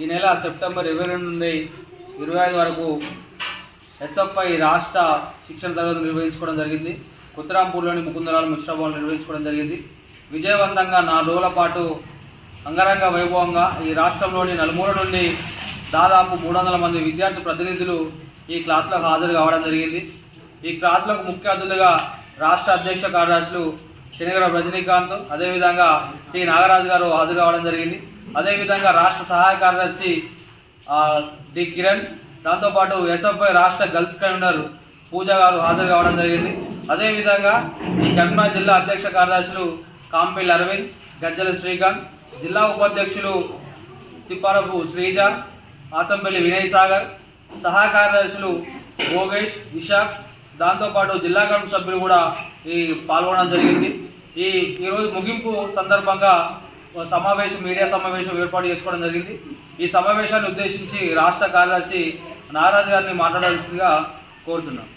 ఈ నెల సెప్టెంబర్ ఇరవై రెండు నుండి ఇరవై ఐదు వరకు ఎస్ఎఫ్ఐ రాష్ట్ర శిక్షణ తరగతులు నిర్వహించుకోవడం జరిగింది. కుత్రాంపూర్లోని ముకుందరాల మిశ్రభవన్ నిర్వహించుకోవడం జరిగింది. విజయవంతంగా నాలుగు రోజుల పాటు అంగరంగ వైభవంగా ఈ రాష్ట్రంలోని నలుమూల నుండి దాదాపు మూడు వందల మంది విద్యార్థి ప్రతినిధులు ఈ క్లాసులకు హాజరు కావడం జరిగింది. ఈ క్లాసులకు ముఖ్య అతిథులుగా రాష్ట్ర అధ్యక్ష కార్యదర్శులు శనిగర రజనీకాంత్ అదేవిధంగా టి నాగరాజు గారు హాజరు కావడం జరిగింది. అదేవిధంగా రాష్ట్ర సహాయ కార్యదర్శి డి కిరణ్ దాంతోపాటు ఎస్ఎఫ్ఐ రాష్ట్ర గర్ల్స్ కన్వీనర్ పూజ గారు హాజరు కావడం జరిగింది. అదేవిధంగా ఈ కరీంనగర్ జిల్లా అధ్యక్ష కార్యదర్శులు కాంపిల్ అరవింద్ గజ్జల శ్రీకాంత్ జిల్లా ఉపాధ్యక్షులు తిప్పారపు శ్రీజ ఆసంపల్లి వినయ్ సాగర్ సహాయ కార్యదర్శులు భోగేష్ విశాఖ్ దాంతోపాటు జిల్లా కమిటీ సభ్యులు కూడా ఈ పాల్గొనడం జరిగింది. ఈ ఈరోజు ముగింపు సందర్భంగా సమావేశం మీడియా సమావేశం ఏర్పాటు చేసుకోవడం జరిగింది. ఈ సమావేశాన్ని ఉద్దేశించి రాష్ట్ర కార్యదర్శి నాగరాజు గారిని మాట్లాడాల్సిందిగా కోరుతున్నాం.